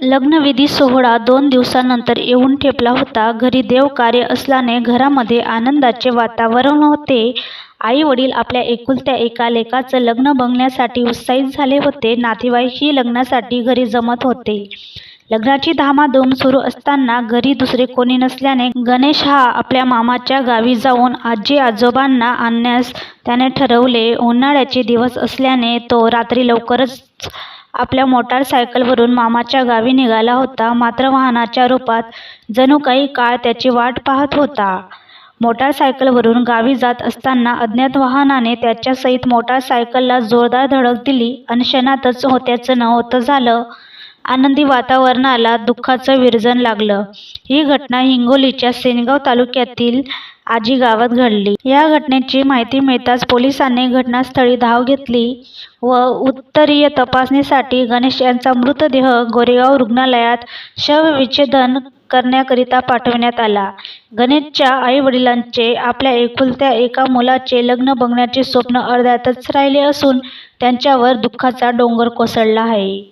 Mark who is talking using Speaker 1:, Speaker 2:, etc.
Speaker 1: लग्नविधी सोहळा दोन दिवसानंतर येऊन ठेपला होता. घरी देवकार्य असल्याने घरामध्ये आनंदाचे वातावरण होते. आई-वडील आपल्या एकुलत्या एका लेकाचं लग्न बघण्यासाठी उत्साहित झाले होते. नातेवाईकही लग्नासाठी घरी जमत होते. लग्नाची धामाधूम सुरू असताना घरी दुसरे कोणी नसल्याने गणेश हा आपल्या मामाच्या गावी जाऊन आजी-आजोबांना आणण्यास त्याने ठरवले. उन्हाळ्याचे दिवस असल्याने तो रात्री लवकरच आपल्या मोटारसायकलवरून मामाच्या गावी निघाला होता. मात्र वाहनाच्या रूपात जणू काही काळ त्याची वाट पाहत होता. मोटारसायकलवरून गावी जात असताना अज्ञात वाहनाने त्याच्यासहित मोटारसायकलला जोरदार धडक दिली आणि क्षणातच होत्याचं नव्हतं झालं. आनंदी वातावरणाला दुःखाचं विरजण लागलं. ही घटना हिंगोलीच्या सेनगाव तालुक्यातील आजी गावात घडली. या घटनेची माहिती मिळताच पोलिसांनी घटनास्थळी धाव घेतली व उत्तरीय तपासणीसाठी गणेश यांचा मृतदेह गोरेगाव रुग्णालयात शवविच्छेदन करण्याकरिता पाठविण्यात आला. गणेशच्या आई-वडिलांचे आपल्या एकुलत्या एका मुलाचे लग्न बघण्याचे स्वप्न अर्ध्यातच राहिले असून त्यांच्यावर दुःखाचा डोंगर कोसळला आहे.